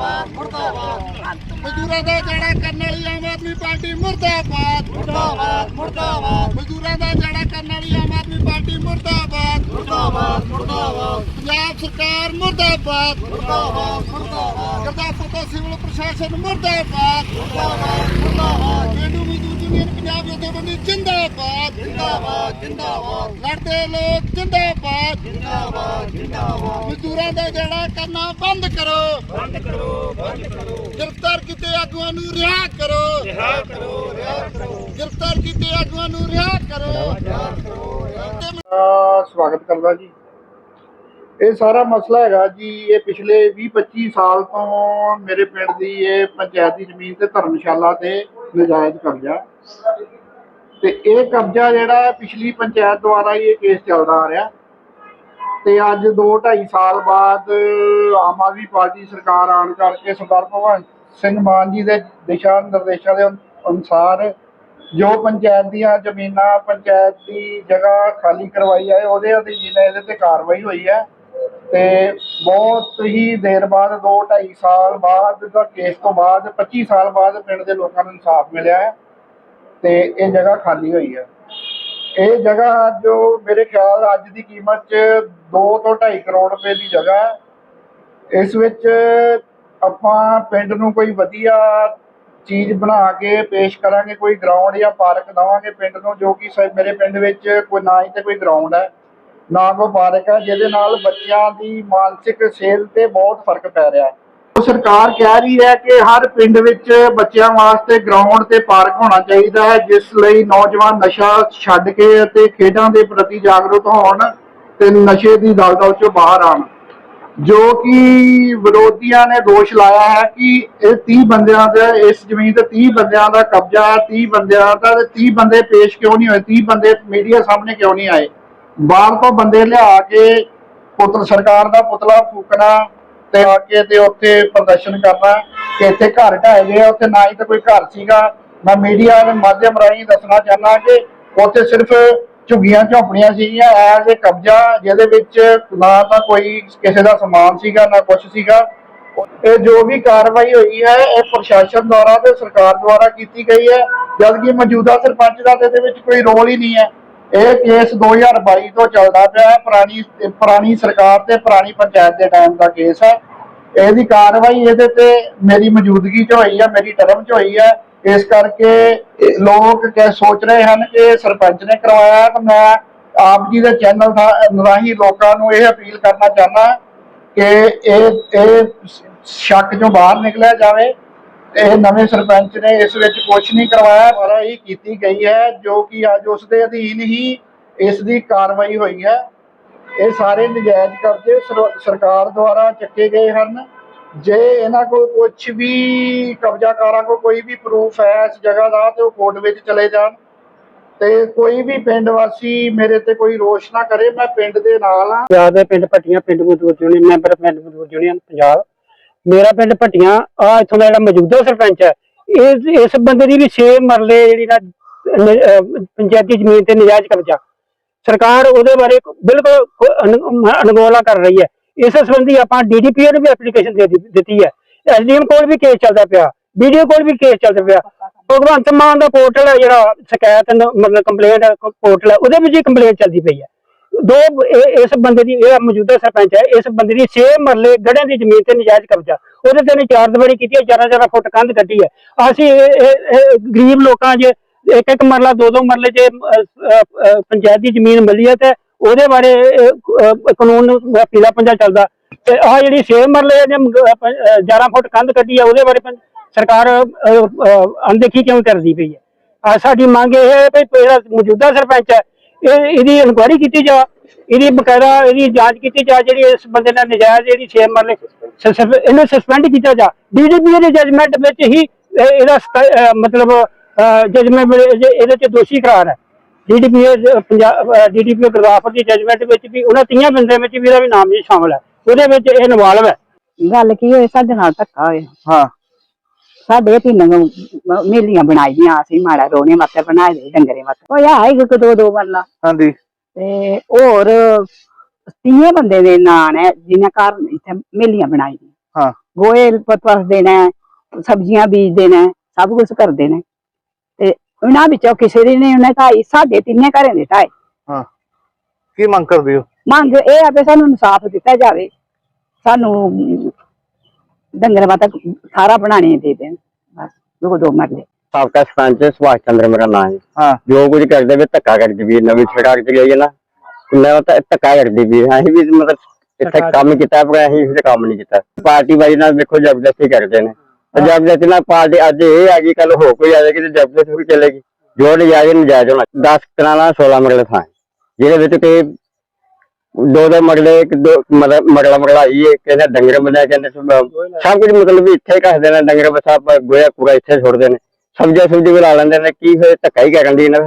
ਮੁਰਦਾਬਾਦ ਮੁਰਦਾਬਾਦ। ਮਜ਼ਦੂਰਾਂ ਦਾ ਜਿਹੜਾ ਕਰਨ ਵਾਲੀ ਆਮ ਆਦਮੀ ਪਾਰਟੀ ਮੁਰਦਾਬਾਦ ਮੁਰਦਾਬਾਦ ਮੁਰਦਾਬਾਦ। ਮਜ਼ਦੂਰਾਂ ਦਾ ਜਿਹੜਾ ਕਰਨ ਵਾਲੀ ਆਮ ਆਦਮੀ ਪਾਰਟੀ ਮੁਰਦਾਬਾਦ ਮੁਰਦਾਬਾਦ ਮੁਰਦਾਬਾਦ। ਪੰਜਾਬ ਸਰਕਾਰ ਮੁਰਦਾਬਾਦ। ਮੁਰਦਾਬਾਦ ਮੁਰਦਾਬਾਦ। ਗੁਰਦਾਸਪੁਰ ਸਿਵਲ ਪ੍ਰਸ਼ਾਸਨ ਮੁਰਦਾਬਾਦ। ਮੁਰਦਾਬਾਦ ਮੁਰਦਾਬਾਦ। ਪੇਂਡੂ ਮਜ਼ਦੂਰ ਯੂਨੀਅਨ ਪੰਜਾਬ ਜਥੇਬੰਦੀ ਜਿੰਦਾਬਾਦ। ਜਿੰਦਾਬਾਦ ਜਿੰਦਾਬਾਦ। ਲੜਦੇ ਲੋਕ ਜਿੰਦਾਬਾਦ। ਜਿੰਦਾਬਾਦ ਜਿੰਦਾਬਾਦ। ਮਜ਼ਦੂਰਾਂ ਦਾ ਜਿਹੜਾ ਕਰਨਾ ਬੰਦ ਕਰੋ। ਬੰਦ ਕਰੋ ਬੰਦ ਕਰੋ। ਗ੍ਰਿਫਤਾਰ ਕੀਤੇ ਆਗੂਆਂ ਨੂੰ ਰਿਹਾ ਕਰੋ। ਰਿਹਾ ਕਰੋ ਰਿਹਾ ਕਰੋ। ਗ੍ਰਿਫਤਾਰ ਕੀਤੇ ਆਗੂਆਂ ਨੂੰ ਰਿਹਾ ਕਰੋ। ਰਿਹਾ ਕਰੋ ਰਿਹਾ ਸਵਾਗਤ ਕਰਦਾ ਜੀ। ਇਹ ਸਾਰਾ ਮਸਲਾ ਹੈਗਾ ਜੀ, ਇਹ ਪਿਛਲੇ 20-25 ਸਾਲ ਤੋਂ ਮੇਰੇ ਪਿੰਡ ਦੀ ਇਹ ਪੰਚਾਇਤੀ ਜ਼ਮੀਨ ਤੇ ਧਰਮਸ਼ਾਲਾ ਤੇ ਨਜਾਇਜ਼ ਕਬਜ਼ਾ। ਤੇ ਇਹ ਕਬਜ਼ਾ ਜਿਹੜਾ ਪਿਛਲੀ ਪੰਚਾਇਤ ਦੁਆਰਾ ਹੀ ਇਹ ਕੇਸ ਚੱਲਦਾ ਆ ਰਿਹਾ। ਤੇ ਅੱਜ 2-2.5 ਸਾਲ ਬਾਅਦ ਆਮ ਆਦਮੀ ਪਾਰਟੀ ਸਰਕਾਰ ਆਉਣ ਕਰਕੇ ਸਰਦਾਰ ਭਗਵੰਤ ਸਿੰਘ ਮਾਨ ਜੀ ਦੇ ਦਿਸ਼ਾ ਨਿਰਦੇਸ਼ਾਂ ਦੇ ਅਨੁਸਾਰ ਜੋ ਪੰਚਾਇਤ ਦੀਆਂ ਜ਼ਮੀਨਾਂ, ਪੰਚਾਇਤ ਦੀ ਜਗ੍ਹਾ ਖਾਲੀ ਕਰਵਾਈ ਹੈ, ਉਹਦੇ ਅਧੀਨ ਇਹਦੇ ਤੇ ਕਾਰਵਾਈ ਹੋਈ ਹੈ। ਤੇ ਬਹੁਤ ਹੀ ਦੇਰ ਬਾਅਦ 2 2.5 ਸਾਲ ਬਾਅਦ ਦਾ ਕੇਸ ਤੋਂ ਬਾਅਦ 25 ਸਾਲ ਬਾਅਦ ਪਿੰਡ ਦੇ ਲੋਕਾਂ ਨੂੰ ਇਨਸਾਫ ਮਿਲਿਆ ਹੈ ਤੇ ਇਹ ਜਗ੍ਹਾ ਖਾਲੀ ਹੋਈ ਹੈ। ਇਹ ਜਗ੍ਹਾ ਜੋ ਮੇਰੇ ਖਿਆਲ ਅੱਜ ਦੀ ਕੀਮਤ 'ਚ 2 ਤੋਂ 2.5 ਕਰੋੜ ਰੁਪਏ ਦੀ ਜਗ੍ਹਾ ਹੈ। ਇਸ ਵਿੱਚ ਆਪਾਂ ਪਿੰਡ ਨੂੰ ਕੋਈ ਵਧੀਆ ਚੀਜ਼ ਬਣਾ ਕੇ ਪੇਸ਼ ਕਰਾਂਗੇ, ਕੋਈ ਗਰਾਊਂਡ ਜਾਂ ਪਾਰਕ ਦਵਾਂਗੇ ਪਿੰਡ ਨੂੰ, ਜੋ ਕਿ ਸ- ਮੇਰੇ ਪਿੰਡ ਵਿੱਚ ਕੋਈ ਨਾ ਹੀ ਤੇ ਕੋਈ ਗਰਾਊਂਡ ਹੈ। ਨਾ ਮੁਬਾਰਕ ਹੈ, ਜਿਹਦੇ ਨਾਲ ਬੱਚਿਆਂ ਦੀ ਮਾਨਸਿਕ ਸਿਹਤ ਤੇ ਬਹੁਤ ਫ਼ਰਕ ਪੈ ਰਿਹਾ ਹੈ। ਸਰਕਾਰ ਕਹਿ ਰਹੀ ਹੈ ਕਿ ਹਰ ਪਿੰਡ ਵਿੱਚ ਬੱਚਿਆਂ ਵਾਸਤੇ ਗਰਾਊਂਡ ਤੇ ਪਾਰਕ ਹੋਣਾ ਚਾਹੀਦਾ ਹੈ, ਜਿਸ ਲਈ ਨੌਜਵਾਨ ਨਸ਼ਾ ਛੱਡ ਕੇ ਅਤੇ ਖੇਡਾਂ ਦੇ ਪ੍ਰਤੀ ਜਾਗਰੂਕ ਹੋਣ ਤੇ ਨਸ਼ੇ ਦੀ ਦਲਦਲ ਚੋਂ ਬਾਹਰ ਆਉਣ। ਜੋ ਕਿ ਵਿਰੋਧੀਆਂ ਨੇ ਦੋਸ਼ ਲਾਇਆ ਹੈ ਕਿ ਇਹ 30 ਬੰਦਿਆਂ ਦਾ, ਇਸ ਜ਼ਮੀਨ ਤੇ 30 ਬੰਦਿਆਂ ਦਾ ਕਬਜ਼ਾ ਹੈ 30 ਬੰਦਿਆਂ ਦਾ ਤੇ 30 ਬੰਦੇ ਪੇਸ਼ ਕਿਉਂ ਨਹੀਂ ਹੋਏ 30 ਬੰਦੇ ਮੀਡੀਆ ਸਾਹਮਣੇ ਕਿਉਂ ਨਹੀਂ ਆਏ? ਬਾਹਰ ਤੋਂ ਬੰਦੇ ਲਿਆ ਕੇ ਪੁੱਤਰ ਸਰਕਾਰ ਦਾ ਪੁਤਲਾ ਫੂਕਣਾ ਤੇ ਆ ਕੇ ਤੇ ਉੱਥੇ ਪ੍ਰਦਰਸ਼ਨ ਕਰਨਾ ਕਿ ਇੱਥੇ ਘਰ ਢਾਏ ਗਏ ਉੱਥੇ ਨਾ ਹੀ ਤਾਂ ਕੋਈ ਘਰ ਸੀਗਾ। ਮੈਂ ਮੀਡੀਆ ਦੇ ਮਾਧਿਅਮ ਰਾਹੀਂ ਦੱਸਣਾ ਚਾਹੁੰਦਾ ਕਿ ਉੱਥੇ ਸਿਰਫ ਝੁੱਗੀਆਂ ਝੋਪੜੀਆਂ ਸੀਗੀਆਂ ਐਜ਼ ਇਹ ਕਬਜ਼ਾ, ਜਿਹਦੇ ਵਿੱਚ ਨਾ ਤਾਂ ਕੋਈ ਕਿਸੇ ਦਾ ਸਮਾਨ ਸੀਗਾ, ਨਾ ਕੁਝ ਸੀਗਾ। ਇਹ ਜੋ ਵੀ ਕਾਰਵਾਈ ਹੋਈ ਹੈ, ਇਹ ਪ੍ਰਸ਼ਾਸਨ ਦੁਆਰਾ ਤੇ ਸਰਕਾਰ ਦੁਆਰਾ ਕੀਤੀ ਗਈ ਹੈ। ਜਦਕਿ ਮੌਜੂਦਾ ਸਰਪੰਚ ਦਾ ਇਹਦੇ ਵਿੱਚ ਕੋਈ ਰੋਲ ਹੀ ਨਹੀਂ ਹੈ। ਇਹ ਕੇਸ 2022 ਤੋਂ ਚੱਲਦਾ ਪਿਆ ਹੈ। ਪੁਰਾਣੀ ਪੁਰਾਣੀ ਸਰਕਾਰ ਤੇ ਪੁਰਾਣੀ ਪੰਚਾਇਤ ਦੇ ਟਾਈਮ ਦਾ ਕੇਸ ਹੈ। ਇਹਦੀ ਕਾਰਵਾਈ ਇਹਦੇ ਤੇ ਮੇਰੀ ਮੌਜੂਦਗੀ 'ਚ ਹੋਈ ਹੈ, ਮੇਰੀ ਟਰਮ 'ਚ ਹੋਈ ਹੈ। ਇਸ ਕਰਕੇ ਲੋਕ ਕਹਿ ਸੋਚ ਰਹੇ ਹਨ ਕਿ ਸਰਪੰਚ ਨੇ ਕਰਵਾਇਆ ਹੈ ਤਾਂ ਮੈਂ ਆਪ ਜੀ ਦੇ ਚੈਨਲ ਰਾਹੀਂ ਲੋਕਾਂ ਨੂੰ ਇਹ ਅਪੀਲ ਕਰਨਾ ਚਾਹੁੰਦਾ ਕਿ ਇਹ ਇਹ ਸ਼ੱਕ ਚੋਂ ਬਾਹਰ ਨਿਕਲਿਆ ਜਾਵੇ। ਇਹ ਨਵੇਂ ਸਰਪੰਚ ਨੇ ਇਸ ਵਿੱਚ ਕੁਝ ਨਹੀਂ ਕਰਵਾਇਆ। ਪਰ ਇਹ ਕੀਤੀ ਗਈ ਹੈ ਜੋ ਕਿ ਅੱਜ ਉਸ ਦੇ ਅਧੀਨ ਹੀ ਇਸ ਦੀ ਕਾਰਵਾਈ ਹੋਈ ਹੈ। ਇਹ ਸਾਰੇ ਨਜਾਇਜ਼ ਕਬਜ਼ੇ ਸਰ- ਸਰਕਾਰ ਦੁਆਰਾ ਚੱਕੇ ਗਏ ਹਨ। ਜੇ ਇਹਨਾਂ ਕੋਲ ਕੁਝ ਵੀ ਕਬਜ਼ਾਕਾਰਾਂ ਕੋਲ ਕੋਈ ਵੀ ਪ੍ਰੂਫ ਹੈ ਇਸ ਜਗ੍ਹਾ ਦਾ ਤੇ ਉਹ ਕੋਰਟ ਵਿੱਚ ਚਲੇ ਜਾਣ। ਤੇ ਕੋਈ ਵੀ ਪਿੰਡ ਵਾਸੀ ਮੇਰੇ ਤੇ ਕੋਈ ਰੋਸ਼ ਨਾ ਕਰੇ ਮੈਂ ਪਿੰਡ ਦੇ ਨਾਲ ਹਾਂ। ਪੰਜਾਬ ਦੇ ਪਿੰਡ ਭੱਟੀਆਂ ਪਿੰਡ ਮਜ਼ਦੂਰ ਯੂਨੀਅਨ ਮੈਂਬਰ ਪਿੰਡ ਮਜ਼ਦੂਰ ਯੂਨੀਅਨ ਪੰਜਾਬ। ਮੇਰਾ ਪਿੰਡ ਭੱਟੀਆਂ ਆ ਇੱਥੋਂ ਦਾ ਜਿਹੜਾ ਮੌਜੂਦਾ ਸਰਪੰਚ ਹੈ, ਇਸ ਇਸ ਬੰਦੇ ਦੀ ਵੀ 6 ਮਰਲੇ ਜਿਹੜੀ ਨਾ ਪੰਚਾਇਤੀ ਜ਼ਮੀਨ ਤੇ ਨਜਾਇਜ਼ ਕਬਜ਼ਾ। ਸਰਕਾਰ ਉਹਦੇ ਬਾਰੇ ਬਿਲਕੁਲ ਕੋ- ਕਰ ਰਹੀ ਹੈ। ਇਸ ਸੰਬੰਧੀ ਆਪਾਂ ਡੀਡੀਪੀਓ ਨੂੰ ਵੀ ਐਪਲੀਕੇਸ਼ਨ ਦੇ ਦਿੱਤੀ- ਦਿੱਤੀ ਹੈ। ਐਸਡੀਐਮ ਕੋਲ ਵੀ ਕੇਸ ਚੱਲਦਾ ਪਿਆ। ਵੀਡੀਓ ਕੋਲ ਵੀ ਕੇਸ ਚੱਲਦਾ ਪਿਆ। ਭਗਵੰਤ ਮਾਨ ਦਾ ਪੋਰਟਲ ਹੈ ਜਿਹੜਾ, ਸ਼ਿਕਾਇਤ ਮਤਲਬ ਕੰਪਲੇਂਟ ਪੋਰਟਲ ਹੈ, ਉਹਦੇ ਵਿੱਚ ਹੀ ਕੰਪਲੇਂਟ ਚੱਲਦੀ ਪਈ ਹੈ। ਦੋ ਇਹ- ਇਸ ਬੰਦੇ ਦੀ, ਇਹ ਮੌਜੂਦਾ ਸਰਪੰਚ ਹੈ, ਇਸ ਬੰਦੇ ਦੀ 6 ਮਰਲੇ ਗੜਿਆਂ ਦੀ ਜ਼ਮੀਨ ਤੇ ਨਜਾਇਜ਼ ਕਬਜ਼ਾ। ਉਹਦੇ ਤੇ ਨੇ ਚਾਰ ਦੀਵਾਰੀ ਕੀਤੀ ਹੈ 11 11 ਫੁੱਟ ਕੰਧ ਕੱਢੀ ਹੈ। ਅਸੀਂ ਗਰੀਬ ਲੋਕਾਂ 'ਚ ਇੱਕ ਇੱਕ ਮਰਲਾ, ਦੋ ਦੋ ਮਰਲੇ 'ਚ ਪੰਚਾਇਤ ਦੀ ਜ਼ਮੀਨ ਮਿਲੀ ਹੈ ਤੇ ਉਹਦੇ ਬਾਰੇ ਕਾਨੂੰਨ ਪੀਲਾ ਪੰਜਾ ਚੱਲਦਾ। ਤੇ ਆ ਜਿਹੜੀ 6 ਮਰਲੇ ਜਾਂ 11 ਫੁੱਟ ਕੰਧ ਕੱਢੀ ਹੈ, ਉਹਦੇ ਬਾਰੇ ਸਰਕਾਰ ਅਣਦੇਖੀ ਕਿਉਂ ਕਰਦੀ ਪਈ ਹੈ? ਸਾਡੀ ਮੰਗ ਇਹ ਹੈ ਵੀ ਜਿਹੜਾ ਮੌਜੂਦਾ ਸਰਪੰਚ ਹੈ ਇਹ ਇਹਦੀ ਇਨਕੁਆਇਰੀ ਕੀਤੀ ਜਾ ਇਹਦੀ ਬਕਾਇਦਾ ਇਹਦੀ ਜਾਂਚ ਕੀਤੀ ਜਾ ਜਿਹੜੀ ਇਸ ਬੰਦੇ ਨਾਲ ਨਜਾਇਜ਼ ਜਿਹੜੀ 6 ਮਰਲੇ ਇਹਨੂੰ ਸਸਪੈਂਡ ਕੀਤਾ ਜਾ। ਡੀਡੀਪੀ ਦੇ ਜਜਮੈਂਟ ਵਿੱਚ ਹੀ ਇਹ- ਇਹਦਾ ਮਤਲਬ ਜਜਮੈਂਟ ਇਹਦੇ ਚ ਦੋਸ਼ੀ ਕਰਾਰ ਹੈ। ਡੀਡੀਪੀ ਪੰਜਾਬ ਡੀਡੀਪੀ ਗੁਰਦਾਸਪੁਰ ਦੀ ਜਜਮੈਂਟ ਵਿੱਚ ਵੀ ਉਹਨਾਂ ਤੀਆਂ ਬੰਦਿਆਂ ਵਿੱਚ ਵੀ ਇਹਦਾ ਵੀ ਨਾਮ ਜੀ ਸ਼ਾਮਲ ਹੈ। ਉਹਦੇ ਵਿੱਚ ਇਹ ਇਨਵੋਲਵ ਹੈ। ਗੱਲ ਕੀ ਹੋਈ? ਸਾਡੇ ਨਾਲ ਧੱਕਾ ਹੋਇਆ। ਹਾਂ। ਸਾਡੇ ਤਿੰਨ ਮੇਲੀਆਂ ਬਣਾਈ ਦੀਆਂ ਅਸੀਂ ਮਾੜਾ ਰੋਣੇ ਵਾਸਤੇ ਬਣਾਏ ਦੇ ਡੰਗਰੇ ਵਾਸਤੇ। ਉਹ ਆ ਇੱਕ ਦੋ ਦੋ ਮਰਲਾ ਹਾਂਜੀ। ਤੇ ਹੋਰ ਤੀਏ ਬੰਦੇ ਦੇ ਨਾਂ ਨੇ ਜਿਨ੍ਹਾਂ ਘਰ ਇੱਥੇ ਮੇਲੀਆਂ ਬਣਾਈ ਦੀਆਂ। ਹਾਂ। ਗੋਏ ਪਤਵਸ ਦੇਣਾ ਹੈ, ਸਬਜ਼ੀਆਂ ਬੀਜ ਦੇਣਾ ਹੈ, ਸਭ ਕੁਝ ਕਰਦੇ ਨੇ। ਤੇ ਉਹਨਾਂ ਵਿੱਚੋਂ ਕਿਸੇ ਦੀ ਨਹੀਂ ਉਹਨੇ ਢਾਈ ਸਾਡੇ ਤਿੰਨੇ ਘਰਾਂ ਦੇ ਢਾਏ ਕੀ ਮੰਗ ਕਰਦੇ ਹੋ? ਮੰਗ ਇਹ ਆ ਵੀ ਸਾਨੂੰ ਇਨਸਾਫ ਦਿੱਤਾ ਜਾਵੇ। ਸਾਨੂੰ ਡੰਗਰ ਮਾਤਾ ਸਾਰਾ ਬਣਾਣੇ ਦੇ ਦੇਣ। ਬਸ ਦੋ ਦੋ ਮਰਲੇ ਸਾਬਕਾ ਸਰਪੰਚ ਸੁਭਾਸ਼ ਚੰਦਰ ਮੇਰਾ ਨਾਮ ਹੈ। ਹਾਂ। ਜੋ ਕੁਝ ਕਰਦੇ ਵੀ ਧੱਕਾ ਕਰਦੀ ਵੀ ਨਵੀਂ ਤੇ ਗਈ ਹੈ ਨਾ। ਮੈਂ ਤਾਂ ਧੱਕਾ ਕਰਦੀ ਵੀ ਅਸੀਂ ਵੀ ਮਤਲਬ ਇੱਥੇ ਕੰਮ ਕੀਤਾ ਪਰ ਅਸੀਂ ਇਸ ਕੰਮ ਨਹੀਂ ਕੀਤਾ। ਪਾਰਟੀ ਵਾਲੀ ਨਾਲ ਵੇਖੋ ਜ਼ਬਰਦਸਤੀ ਕਰਦੇ ਨੇ। ਤੇ ਜ਼ਬਰਦਸਤੀ ਨਾਲ ਪਾਰਟੀ ਅੱਜ ਇਹ ਆ ਗਈ ਕੱਲ ਹੋ ਕੋਈ ਆ ਜਾਏਗੀ ਤੇ ਜ਼ਬਰਦਸਤੀ ਵੀ ਚੱਲੇਗੀ। ਜੋ ਨਜਾਇਜ਼ ਨਜਾਇਜ਼ ਹੋਣਾ 10 ਕਨਾਲਾਂ 16 ਮਰਲੇ ਥਾਂ ਜਿਹਦੇ ਵਿੱਚ ਕਿ ਦੋ ਦੋ ਮਗਲੇ, ਇੱਕ ਦੋ ਮਤਲਬ ਮਰਲਾ ਮਰਲਾਈ ਹੈ ਕਹਿੰਦੇ ਡੰਗਰ ਬੰਦਾ ਕਹਿੰਦੇ ਸਭ ਸਭ ਕੁਝ ਮਤਲਬ ਵੀ ਇੱਥੇ ਹੀ ਕੱਸਦੇ ਨੇ, ਡੰਗਰ ਬਸਾ ਗੋਇਆ ਕੂੜਾ ਇੱਥੇ ਛੋੜਦੇ ਨੇ। ਸਬਜ਼ੀਆਂ ਸੁਬਜ਼ੀ ਵੀ ਲਾ ਲੈਂਦੇ ਨੇ, ਕੀ ਹੋਏ ਧੱਕਾ ਹੀ ਕਰਨ ਦੀ ਇਹਨਾਂ